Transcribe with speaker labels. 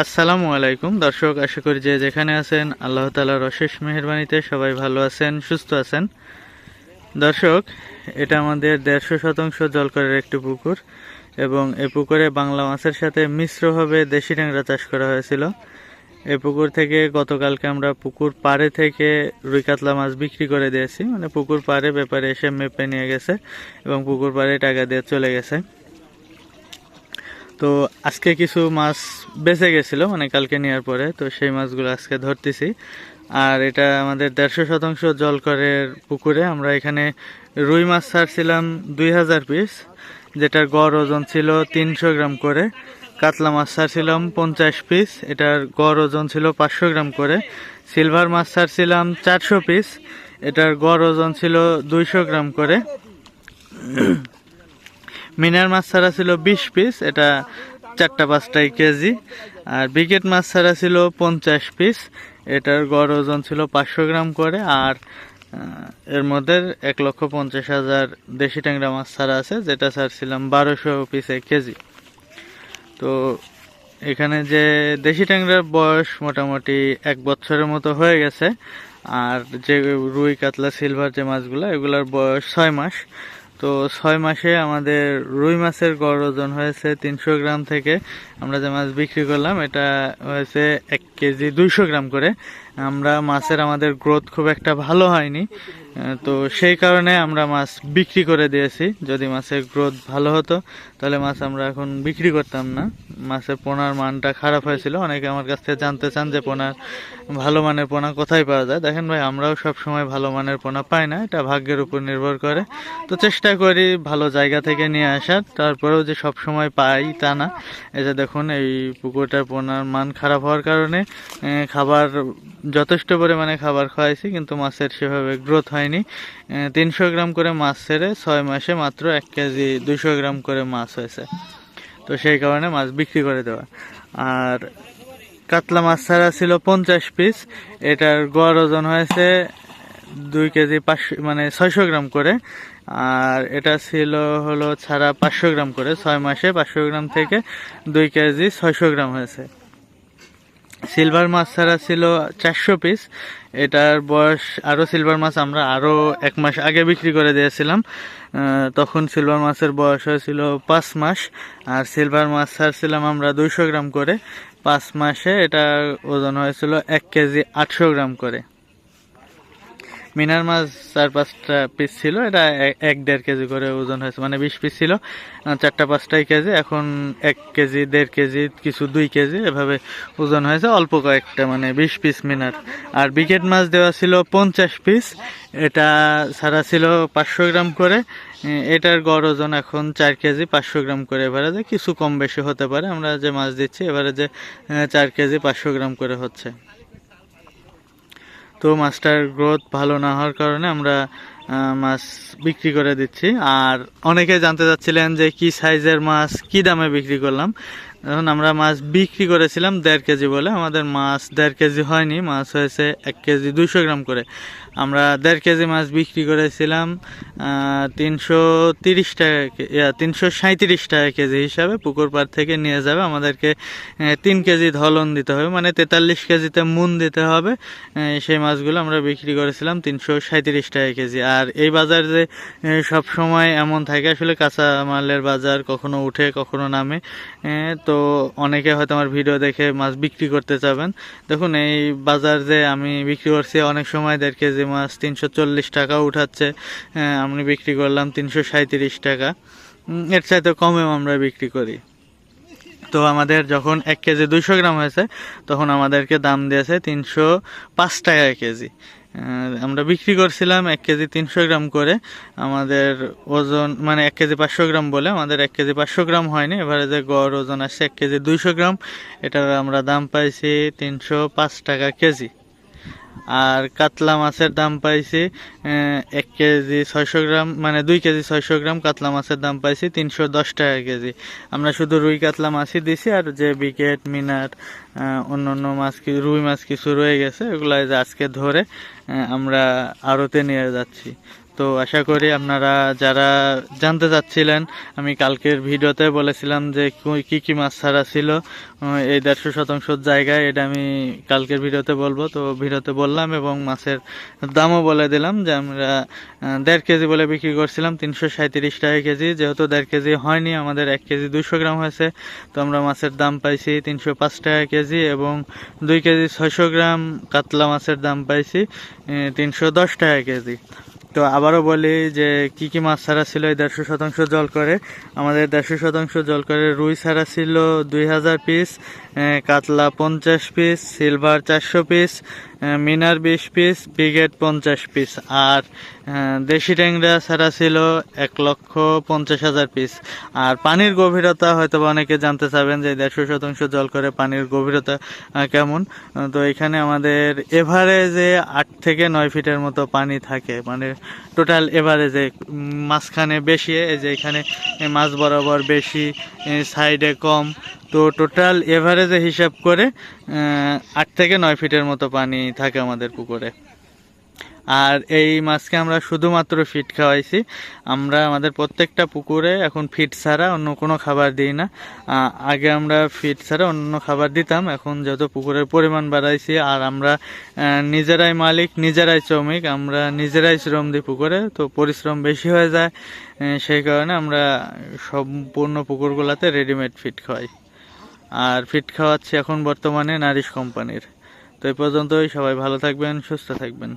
Speaker 1: আসসালামু আলাইকুম। দর্শক, আশা করি যে যেখানে আছেন, আল্লাহ তালার অশেষ মেহরবানিতে সবাই ভালো আছেন, সুস্থ আছেন। দর্শক, এটা আমাদের দেড়শো শতাংশ জলকরের একটি পুকুর এবং এ পুকুরে বাংলা মাছের সাথে মিশ্রভাবে দেশি ট্যাংরা চাষ করা হয়েছিল। এ পুকুর থেকে গতকালকে আমরা পুকুর পাড়ে থেকে রুই কাতলা মাছ বিক্রি করে দিয়েছি। মানে পুকুর পাড়ে ব্যাপারে এসে মেপে নিয়ে গেছে এবং পুকুর পাড়ে টাকা দিয়ে চলে গেছে। তো আজকে কিছু মাছ বেঁচে গেছিল মানে কালকে নেওয়ার পরে, তো সেই মাছগুলো আজকে ধরতেছি। আর এটা আমাদের দেড়শো শতাংশ জলকরের পুকুরে। আমরা এখানে রুই মাছ ছাড়ছিলাম দুই হাজার পিস, যেটার গড় ওজন ছিল তিনশো গ্রাম করে। কাতলা মাছ ছাড়ছিলাম পঞ্চাশ পিস, এটার গড় ওজন ছিল পাঁচশো গ্রাম করে। সিলভার মাছ ছাড়ছিলাম চারশো পিস, এটার গড় ওজন ছিল দুইশো গ্রাম করে। মিনার মাছ ছাড়া ছিল বিশ পিস এটা চারটা পাঁচটাই কেজি। আর বিকেট মাছ ছাড়া ছিল পঞ্চাশ পিস এটার গড় ওজন ছিল পাঁচশো গ্রাম করে। আর এর মধ্যে এক লক্ষ পঞ্চাশ হাজার দেশি ট্যাংরা মাছ ছাড়া আছে, যেটা ছাড়ছিলাম বারোশো পিস পিসে কেজি। তো, এখানে যে দেশি ট্যাংরার বয়স মোটামুটি এক বছরের মতো হয়ে গেছে, আর যে রুই, কাতলা, সিলভার যে মাছগুলো, এগুলোর বয়স ছয় মাস। তো ছয় মাসে আমাদের রুই মাছের গড় ওজন হয়েছে তিনশো গ্রাম থেকে আমরা যে মাছ বিক্রি করলাম, এটা হয়েছে এক কেজি দুইশো গ্রাম করে। আমরা মাছের আমাদের গ্রোথ খুব একটা ভালো হয়নি। তো সেই কারণে আমরা মাছ বিক্রি করে দিয়েছি। যদি মাছের গ্রোথ ভালো হতো, তাহলে মাছ আমরা এখন বিক্রি করতাম না। মাছের পোনার মানটা খারাপ হয়েছিল। অনেকে আমার কাছ থেকে জানতে চান যে পোনার ভালো মানের পোনা কোথায় পাওয়া যায়। দেখেন ভাই, আমরাও সব সময় ভালো মানের পোনা পাই না। এটা ভাগ্যের উপর নির্ভর করে। তো চেষ্টা করি ভালো জায়গা থেকে নিয়ে আসার। তারপরেও যে সব সময় পাই তা না। এই যে দেখুন, এই পুকুরটার পোনার মান খারাপ হওয়ার কারণে খাবার যথেষ্ট পরিমাণে খাবার খাওয়াইছি, কিন্তু মাছের সেভাবে গ্রোথ হয়নি। তিনশো গ্রাম করে মাছ ছেড়ে ছয় মাসে মাত্র এক কেজি দুশো গ্রাম করে মাছ হয়েছে। তো সেই কারণে মাছ বিক্রি করে দেওয়া। আর কাতলা মাছ ছাড়া ছিল পঞ্চাশ পিস এটার গড় ওজন হয়েছে দুই কেজি পাঁচশো মানে ছয়শো গ্রাম করে। আর এটা ছিল হলো ছাড়া পাঁচশো গ্রাম করে। ছয় মাসে পাঁচশো গ্রাম থেকে দুই কেজি ছয়শো গ্রাম হয়েছে। সিলভার মাছ ছাড়া ছিল চারশো পিস এটার বয়স আরও সিলভার মাছ আমরা আরও এক মাস আগে বিক্রি করে দিয়েছিলাম। তখন সিলভার মাছের বয়স হয়েছিল পাঁচ মাস। আর সিলভার মাছ ছাড়ছিলাম আমরা দুইশো গ্রাম করে। পাঁচ মাসে এটা ওজন হয়েছিল এক কেজি আটশো গ্রাম করে। মিনার মাছ চার পাঁচটা পিস ছিল এটা এক দেড় কেজি করে ওজন হয়েছে মানে বিশ পিস ছিল। চারটা পাঁচটাই কেজি এখন এক কেজি দেড় কেজি কিছু দুই কেজি এভাবে ওজন হয়েছে অল্প কয়েকটা মানে বিশ পিস মিনার। আর বিকেট মাছ দেওয়া ছিল পঞ্চাশ পিস এটা ছাড়া ছিল পাঁচশো গ্রাম করে। এটার গড় ওজন এখন চার কেজি পাঁচশো গ্রাম করে এভারেজে কিছু কম বেশি হতে পারে আমরা যে মাছ দিচ্ছি এভারেজে আহ, চার কেজি পাঁচশো গ্রাম করে হচ্ছে। তো মাছটার গ্রোথ ভালো না হওয়ার কারণে আমরা মাছ বিক্রি করে দিচ্ছি। আর অনেকে জানতে চাচ্ছিলেন যে কি সাইজের মাছ, কি দামে বিক্রি করলাম। এখন আমরা মাছ বিক্রি করেছিলাম দেড় কেজি বলে। আমাদের মাছ দেড় কেজি হয়নি, মাছ হয়েছে এক কেজি দুইশো গ্রাম করে। আমরা দেড় কেজি মাছ বিক্রি করেছিলাম তিনশো তিরিশ টাকা তিনশো সাঁত্রিশ টাকা কেজি হিসাবে পুকুর পাড় থেকে নিয়ে যাবে। আমাদেরকে তিন কেজি ধলন দিতে হবে মানে তেতাল্লিশ কেজিতে মুন দিতে হবে। সেই মাছগুলো আমরা বিক্রি করেছিলাম তিনশো সাঁত্রিশ টাকা কেজি। আর এই বাজার যে সব সময় এমন থাকে, আসলে কাঁচা মালের বাজার কখনো উঠে, কখনো নামে। তো অনেকে হয়তো আমার ভিডিও দেখে মাছ বিক্রি করতে চাবেন দেখুন, এই বাজার যে আমি বিক্রি করছি, অনেক সময় দেড় কেজি মাছ তিনশো চল্লিশ টাকা উঠাচ্ছে আহ, আমি বিক্রি করলাম তিনশো সাঁত্রিশ টাকা। এর চাইতে কমেও আমরা বিক্রি করি। তো আমাদের যখন এক কেজি দুইশো গ্রাম হয়েছে তখন আমাদেরকে দাম দিয়েছে তিনশো পাঁচ টাকা কেজি। আমরা বিক্রি করছিলাম এক কেজি তিনশো গ্রাম করে। আমাদের ওজন মানে এক কেজি পাঁচশো গ্রাম বলে আমাদের এক কেজি পাঁচশো গ্রাম হয়নি এবারে যে গড় ওজন আসছে এক কেজি দুইশো গ্রাম এটার আমরা দাম পাইছি তিনশো পাঁচ টাকা কেজি। আর কাতলা মাছের দাম পাইছি এক কেজি ছয়শো গ্রাম মানে দুই কেজি ছয়শো গ্রাম কাতলা মাছের দাম পাইছি তিনশো দশ টাকা কেজি। আমরা শুধু রুই কাতলা মাছই দিছি, আর যে বিকেট, মিনার অন্য অন্য মাছ রুই মাছ কিছু রয়ে গেছে ওগুলো আজকে ধরে আমরা আড়তে নিয়ে যাচ্ছি। তো আশা করি আপনারা যারা জানতে চাচ্ছিলেন, আমি কালকের ভিডিওতে বলেছিলাম যে কি কি মাছ ছাড়া ছিল এই দেড়শো শতাংশ জায়গায়, এটা আমি কালকের ভিডিওতে বলব। তো ভিডিওতে বললাম এবং মাছের দামও বলে দিলাম যে আমরা দেড় কেজি বলে বিক্রি করছিলাম, তিনশো সাঁত্রিশ টাকা কেজি। যেহেতু দেড় কেজি হয়নি, আমাদের এক কেজি দুশো গ্রাম হয়েছে, তো আমরা মাছের দাম পাইছি তিনশো পাঁচ টাকা কেজি এবং দুই কেজি ছয়শো গ্রাম কাতলা মাছের দাম পাইছি তিনশো দশ টাকা কেজি। তো আবারও বলি যে কি কি মাছ ছাড়া ছিল এই দেড়শো শতাংশ জল করে? আমাদের দেড়শো শতাংশ জল করে রুই ছাড়া ছিল দুই হাজার পিস কাতলা পঞ্চাশ পিস সিলভার চারশো পিস মিনার বিশ পিস ব্রিগেড পঞ্চাশ পিস আর দেশি ট্যাংরা ছাড়া ছিল এক লক্ষ পঞ্চাশ হাজার পিস আর পানির গভীরতা হয়তো অনেকে জানতে চাবেন যে দেড়শো শতাংশ জল করে পানির গভীরতা কেমন? তো এখানে আমাদের এভারেজে আট থেকে নয় ফিটের মতো পানি থাকে। মানে টোটাল এভারেজে মাঝখানে বেশি, এই যে এখানে মাছ বরাবর বেশি সাইডে কম তো টোটাল এভারেজে হিসাব করে আট থেকে নয় ফিটের মতো পানি থাকে আমাদের পুকুরে। আর এই মাছকে আমরা শুধুমাত্র ফিট খাওয়াইছি। আমরা আমাদের প্রত্যেকটা পুকুরে এখন ফিট ছাড়া অন্য কোনো খাবার দিই না। আগে আমরা ফিট ছাড়া অন্য খাবার দিতাম, এখন যত পুকুরের পরিমাণ বাড়াইছি, আর আমরা নিজেরাই মালিক, নিজেরাই শ্রমিক, আমরা নিজেরাই শ্রম দিই পুকুরে, তো পরিশ্রম বেশি হয়ে যায় সেই কারণে আমরা সম্পূর্ণ পুকুরগুলোতে রেডিমেড ফিট খাওয়াই। আর ফিট খাওয়াচ্ছি এখন বর্তমানে নারিশ কোম্পানির। তো এই পর্যন্তই, সবাই ভালো থাকবেন, সুস্থ থাকবেন।